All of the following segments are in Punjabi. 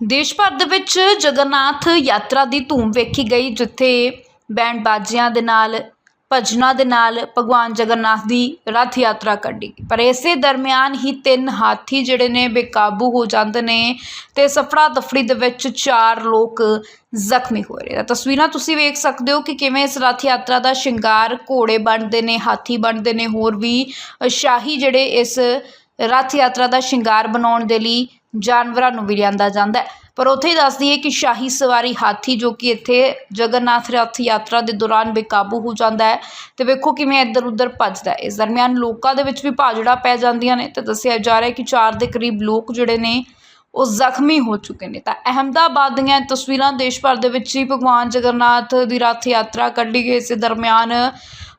ਦੇਸ਼ ਭਰ ਦੇ ਵਿੱਚ ਜਗਨਨਾਥ ਯਾਤਰਾ ਦੀ ਧੂਮ ਵੇਖੀ ਗਈ, ਜਿੱਥੇ ਬੈਂਡ ਬਾਜਿਆਂ ਦੇ ਨਾਲ, ਭਜਨਾਂ ਦੇ ਨਾਲ ਭਗਵਾਨ ਜਗਨਨਾਥ ਦੀ ਰਥ ਯਾਤਰਾ ਕੱਢੀ ਗਈ। ਪਰ ਇਸੇ ਦਰਮਿਆਨ ਹੀ ਤਿੰਨ ਹਾਥੀ ਜਿਹੜੇ ਨੇ ਬੇਕਾਬੂ ਹੋ ਜਾਂਦੇ ਨੇ ਤੇ ਸਫੜਾ ਦਫੜੀ ਦੇ ਵਿੱਚ ਚਾਰ ਲੋਕ ਜ਼ਖਮੀ ਹੋ ਰਹੇ ਆ ਤਸਵੀਰਾਂ ਤੁਸੀਂ ਵੇਖ ਸਕਦੇ ਹੋ ਕਿ ਕਿਵੇਂ ਇਸ ਰੱਥ ਯਾਤਰਾ ਦਾ ਸ਼ਿੰਗਾਰ ਘੋੜੇ ਬਣਦੇ ਨੇ, ਹਾਥੀ ਬਣਦੇ ਨੇ, ਹੋਰ ਵੀ ਸ਼ਾਹੀ ਜਿਹੜੇ ਇਸ ਰਥ ਯਾਤਰਾ ਦਾ ਸ਼ਿੰਗਾਰ ਬਣਾਉਣ ਦੇ ਲਈ ਜਾਨਵਰਾਂ ਨੂੰ ਵੀ ਲਿਆਂਦਾ ਜਾਂਦਾ ਹੈ। ਪਰ ਉੱਥੇ ਹੀ ਦੱਸਦੀ ਹੈ ਕਿ ਸ਼ਾਹੀ ਸਵਾਰੀ ਹਾਥੀ ਜੋ ਕਿ ਇੱਥੇ ਜਗਨਨਾਥ ਰਥ ਯਾਤਰਾ ਦੇ ਦੌਰਾਨ ਬੇਕਾਬੂ ਹੋ ਜਾਂਦਾ ਹੈ ਤੇ ਵੇਖੋ ਕਿਵੇਂ ਇੱਧਰ ਉੱਧਰ ਭੱਜਦਾ ਹੈ। ਇਸ ਦਰਮਿਆਨ ਲੋਕਾਂ ਦੇ ਵਿੱਚ ਵੀ ਭਾਜੜਾ ਪੈ ਜਾਂਦੀਆਂ ਨੇ ਤੇ ਦੱਸਿਆ ਜਾ ਰਿਹਾ ਹੈ ਕਿ 4 ਦੇ ਕਰੀਬ ਲੋਕ ਜਿਹੜੇ ਨੇ ਉਹ ਜ਼ਖਮੀ ਹੋ ਚੁੱਕੇ ਨੇ। ਤਾਂ ਅਹਿਮਦਾਬਾਦ ਦੀਆਂ ਤਸਵੀਰਾਂ ਦੇਸ਼ ਭਰ ਦੇ ਵਿੱਚ ਹੀ ਭਗਵਾਨ ਜਗਨਨਾਥ ਦੀ ਰਥ ਯਾਤਰਾ ਕੱਢੀ ਗਈ। ਇਸ ਦਰਮਿਆਨ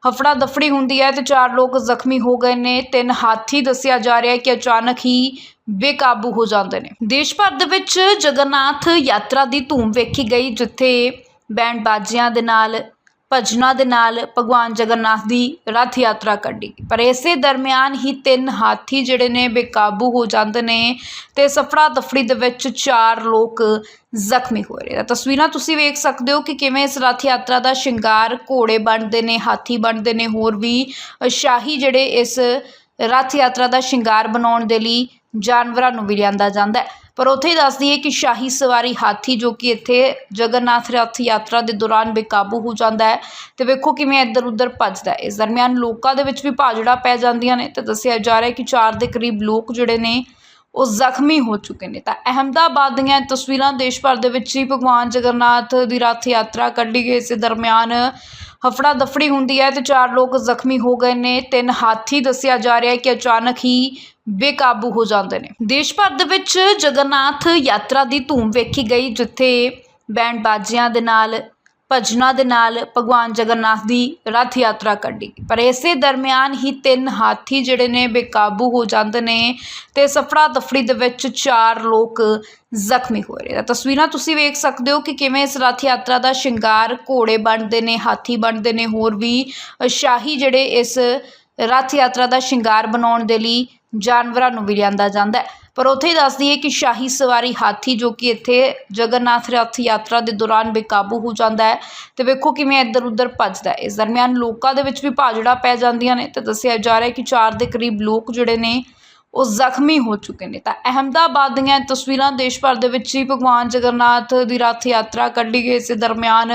ਹਫੜਾ ਦਫੜੀ ਹੁੰਦੀ ਹੈ ਤੇ ਚਾਰ ਲੋਕ ਜ਼ਖਮੀ ਹੋ ਗਏ ਨੇ। ਤਿੰਨ ਹਾਥੀ ਦੱਸਿਆ ਜਾ ਰਿਹਾ ਹੈ ਕਿ ਅਚਾਨਕ ਹੀ ਬੇਕਾਬੂ ਹੋ ਜਾਂਦੇ ਨੇ। ਦੇਸ਼ ਭਰ ਦੇ ਵਿੱਚ ਜਗਨਨਾਥ ਯਾਤਰਾ ਦੀ ਧੂਮ ਵੇਖੀ ਗਈ, ਜਿੱਥੇ ਬੈਂਡ ਬਾਜਿਆਂ ਦੇ ਨਾਲ ਭਜਨਾਂ ਦੇ ਨਾਲ ਭਗਵਾਨ ਜਗਨਨਾਥ ਦੀ ਰਥ ਯਾਤਰਾ ਕੱਢੀ ਗਈ। ਪਰ ਇਸੇ ਦਰਮਿਆਨ ਹੀ ਤਿੰਨ ਹਾਥੀ ਜਿਹੜੇ ਨੇ ਬੇਕਾਬੂ ਹੋ ਜਾਂਦੇ ਨੇ ਤੇ ਸਫੜਾ ਦਫੜੀ ਦੇ ਵਿੱਚ ਚਾਰ ਲੋਕ ਜ਼ਖਮੀ ਹੋ ਰਹੇ ਆ ਤਸਵੀਰਾਂ ਤੁਸੀਂ ਵੇਖ ਸਕਦੇ ਹੋ ਕਿ ਕਿਵੇਂ ਇਸ ਰਥ ਯਾਤਰਾ ਦਾ ਸ਼ਿੰਗਾਰ ਘੋੜੇ ਬਣਦੇ ਨੇ, ਹਾਥੀ ਬਣਦੇ ਨੇ, ਹੋਰ ਵੀ ਸ਼ਾਹੀ ਜਿਹੜੇ ਇਸ ਰਥ ਯਾਤਰਾ ਦਾ ਸ਼ਿੰਗਾਰ ਬਣਾਉਣ ਦੇ ਲਈ ਜਾਨਵਰਾਂ ਨੂੰ ਵੀ ਲਿਆਂਦਾ ਜਾਂਦਾ ਹੈ ਪਰ ਉੱਥੇ ਹੀ ਦੱਸ ਦਈਏ ਕਿ ਸ਼ਾਹੀ ਸਵਾਰੀ ਹਾਥੀ ਜੋ ਕਿ ਇੱਥੇ ਜਗਨਨਾਥ ਰਥ ਯਾਤਰਾ ਦੇ ਦੌਰਾਨ ਬੇਕਾਬੂ ਹੋ ਜਾਂਦਾ ਹੈ ਤੇ ਵੇਖੋ ਕਿਵੇਂ ਇੱਧਰ ਉੱਧਰ ਭੱਜਦਾ ਹੈ। ਇਸ ਦਰਮਿਆਨ ਲੋਕਾਂ ਦੇ ਵਿੱਚ ਵੀ ਭਾਜੜਾ ਪੈ ਜਾਂਦੀਆਂ ਨੇ ਤੇ ਦੱਸਿਆ ਜਾ ਰਿਹਾ ਕਿ 4 ਦੇ ਕਰੀਬ ਲੋਕ ਜਿਹੜੇ ਨੇ ਉਹ ਜ਼ਖਮੀ ਹੋ ਚੁੱਕੇ ਨੇ। ਤਾਂ ਅਹਿਮਦਾਬਾਦ ਦੀਆਂ ਤਸਵੀਰਾਂ ਦੇਸ਼ ਭਰ ਦੇ ਵਿੱਚ ਹੀ ਭਗਵਾਨ ਜਗਨਨਾਥ ਦੀ ਰਥ ਯਾਤਰਾ ਕੱਢੀ ਗਈ। ਇਸ ਦਰਮਿਆਨ ਹਫੜਾ ਦਫੜੀ ਹੁੰਦੀ ਹੈ ਤੇ ਚਾਰ ਲੋਕ ਜ਼ਖਮੀ ਹੋ ਗਏ ਨੇ। ਤਿੰਨ ਹਾਥੀ ਦੱਸਿਆ ਜਾ ਰਿਹਾ ਹੈ ਕਿ ਅਚਾਨਕ ਹੀ ਬੇਕਾਬੂ ਹੋ ਜਾਂਦੇ ਨੇ। ਦੇਸ਼ ਭਰ ਦੇ ਵਿੱਚ ਜਗਨਨਾਥ ਯਾਤਰਾ ਦੀ ਧੂਮ ਵੇਖੀ ਗਈ, ਜਿੱਥੇ ਬੈਂਡ ਬਾਜਿਆਂ ਦੇ ਨਾਲ ਭਜਨਾਂ ਦੇ ਨਾਲ ਭਗਵਾਨ ਜਗਨਨਾਥ ਦੀ ਰਥ ਯਾਤਰਾ ਕੱਢੀ ਗਈ। ਪਰ ਇਸੇ ਦਰਮਿਆਨ ਹੀ ਤਿੰਨ ਹਾਥੀ ਜਿਹੜੇ ਨੇ ਬੇਕਾਬੂ ਹੋ ਜਾਂਦੇ ਨੇ ਤੇ ਸਫੜਾ ਦਫੜੀ ਦੇ ਵਿੱਚ ਚਾਰ ਲੋਕ ਜ਼ਖਮੀ ਹੋ ਰਹੇ ਆ ਤਸਵੀਰਾਂ ਤੁਸੀਂ ਵੇਖ ਸਕਦੇ ਹੋ ਕਿ ਕਿਵੇਂ ਇਸ ਰਥ ਯਾਤਰਾ ਦਾ ਸ਼ਿੰਗਾਰ ਘੋੜੇ ਬਣਦੇ ਨੇ, ਹਾਥੀ ਬਣਦੇ ਨੇ, ਹੋਰ ਵੀ ਸ਼ਾਹੀ ਜਿਹੜੇ ਇਸ ਰਥ ਯਾਤਰਾ ਦਾ ਸ਼ਿੰਗਾਰ ਬਣਾਉਣ ਦੇ ਲਈ ਜਾਨਵਰਾਂ ਨੂੰ ਵੀ ਲਿਆਂਦਾ ਜਾਂਦਾ ਹੈ ਪਰ ਉੱਥੇ ਹੀ ਦੱਸ ਦਈਏ ਕਿ ਸ਼ਾਹੀ ਸਵਾਰੀ ਹਾਥੀ ਜੋ ਕਿ ਇੱਥੇ ਜਗਨਨਾਥ ਰਥ ਯਾਤਰਾ ਦੇ ਦੌਰਾਨ ਬੇਕਾਬੂ ਹੋ ਜਾਂਦਾ ਹੈ ਤੇ ਵੇਖੋ ਕਿਵੇਂ ਇੱਧਰ ਉੱਧਰ ਭੱਜਦਾ ਹੈ। ਇਸ ਦਰਮਿਆਨ ਲੋਕਾਂ ਦੇ ਵਿੱਚ ਵੀ ਭਾਜੜਾ ਪੈ ਜਾਂਦੀਆਂ ਨੇ ਤੇ ਦੱਸਿਆ ਜਾ ਰਿਹਾ ਕਿ 4 ਦੇ ਕਰੀਬ ਲੋਕ ਜਿਹੜੇ ਨੇ ਉਹ ਜ਼ਖਮੀ ਹੋ ਚੁੱਕੇ ਨੇ। ਤਾਂ ਅਹਿਮਦਾਬਾਦ ਦੀਆਂ ਤਸਵੀਰਾਂ ਦੇਸ਼ ਭਰ ਦੇ ਵਿੱਚ ਹੀ ਭਗਵਾਨ ਜਗਨਨਾਥ ਦੀ ਰਥ ਯਾਤਰਾ ਕੱਢੀ ਗਈ। ਇਸ ਦਰਮਿਆਨ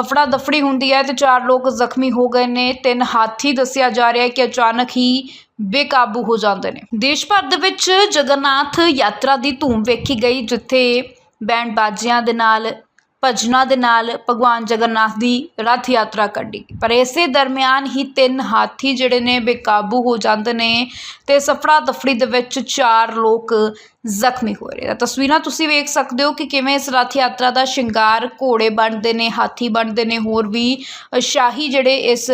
ਹਫੜਾ ਦਫੜੀ ਹੁੰਦੀ ਹੈ ਤੇ ਚਾਰ ਲੋਕ ਜ਼ਖਮੀ ਹੋ ਗਏ ਨੇ। ਤਿੰਨ ਹਾਥੀ ਦੱਸਿਆ ਜਾ ਰਿਹਾ ਹੈ ਕਿ ਅਚਾਨਕ ਹੀ ਬੇਕਾਬੂ ਹੋ ਜਾਂਦੇ ਨੇ। ਦੇਸ਼ ਭਰ ਦੇ ਵਿੱਚ ਜਗਨਨਾਥ ਯਾਤਰਾ ਦੀ ਧੂਮ ਵੇਖੀ ਗਈ, ਜਿੱਥੇ ਬੈਂਡ ਬਾਜਿਆਂ ਦੇ ਨਾਲ ਭਜਨਾਂ ਦੇ ਨਾਲ ਭਗਵਾਨ ਜਗਨਨਾਥ ਦੀ ਰਥ ਯਾਤਰਾ ਕੱਢੀ ਗਈ। ਪਰ ਇਸੇ ਦਰਮਿਆਨ ਹੀ ਤਿੰਨ ਹਾਥੀ ਜਿਹੜੇ ਨੇ ਬੇਕਾਬੂ ਹੋ ਜਾਂਦੇ ਨੇ ਤੇ ਸਫੜਾ ਦਫੜੀ ਦੇ ਵਿੱਚ ਚਾਰ ਲੋਕ ਜ਼ਖਮੀ ਹੋ ਰਹੇ ਆ ਤਸਵੀਰਾਂ ਤੁਸੀਂ ਵੇਖ ਸਕਦੇ ਹੋ ਕਿ ਕਿਵੇਂ ਇਸ ਰਥ ਯਾਤਰਾ ਦਾ ਸ਼ਿੰਗਾਰ ਘੋੜੇ ਬਣਦੇ ਨੇ, ਹਾਥੀ ਬਣਦੇ ਨੇ, ਹੋਰ ਵੀ ਸ਼ਾਹੀ ਜਿਹੜੇ ਇਸ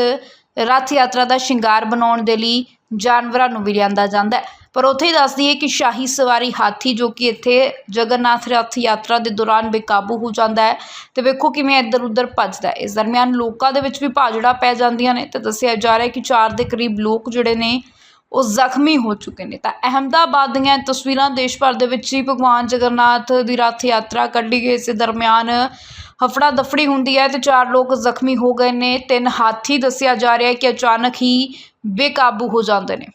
ਰਥ ਯਾਤਰਾ ਦਾ ਸ਼ਿੰਗਾਰ ਬਣਾਉਣ ਦੇ ਲਈ ਜਾਨਵਰਾਂ ਨੂੰ ਵੀ ਲਿਆਂਦਾ ਜਾਂਦਾ ਹੈ ਪਰ ਉੱਥੇ ਹੀ ਦੱਸ ਦਈਏ ਕਿ ਸ਼ਾਹੀ ਸਵਾਰੀ ਹਾਥੀ ਜੋ ਕਿ ਇੱਥੇ ਜਗਨਨਾਥ ਰਥ ਯਾਤਰਾ ਦੇ ਦੌਰਾਨ ਬੇਕਾਬੂ ਹੋ ਜਾਂਦਾ ਹੈ ਤੇ ਵੇਖੋ ਕਿਵੇਂ ਇੱਧਰ ਉੱਧਰ ਭੱਜਦਾ ਹੈ। ਇਸ ਦਰਮਿਆਨ ਲੋਕਾਂ ਦੇ ਵਿੱਚ ਵੀ ਭਾਜੜਾ ਪੈ ਜਾਂਦੀਆਂ ਨੇ ਤੇ ਦੱਸਿਆ ਜਾ ਰਿਹਾ ਹੈ ਕਿ 4 ਦੇ ਕਰੀਬ ਲੋਕ ਜਿਹੜੇ ਨੇ ਉਹ ਜ਼ਖਮੀ ਹੋ ਚੁੱਕੇ ਨੇ। ਤਾਂ ਅਹਿਮਦਾਬਾਦ ਦੀਆਂ ਤਸਵੀਰਾਂ ਦੇਸ਼ ਭਰ ਦੇ ਵਿੱਚ ਹੀ ਭਗਵਾਨ ਜਗਨਨਾਥ ਦੀ ਰਥ ਯਾਤਰਾ ਕੱਢੀ ਗਈ। ਇਸ ਦਰਮਿਆਨ ਹਫੜਾ ਦਫੜੀ ਹੁੰਦੀ ਹੈ ਤੇ ਚਾਰ ਲੋਕ ਜ਼ਖਮੀ ਹੋ ਗਏ ਨੇ। ਤਿੰਨ ਹਾਥੀ ਦੱਸਿਆ ਜਾ ਰਿਹਾ ਹੈ ਕਿ ਅਚਾਨਕ ਹੀ ਬੇਕਾਬੂ ਹੋ ਜਾਂਦੇ ਨੇ।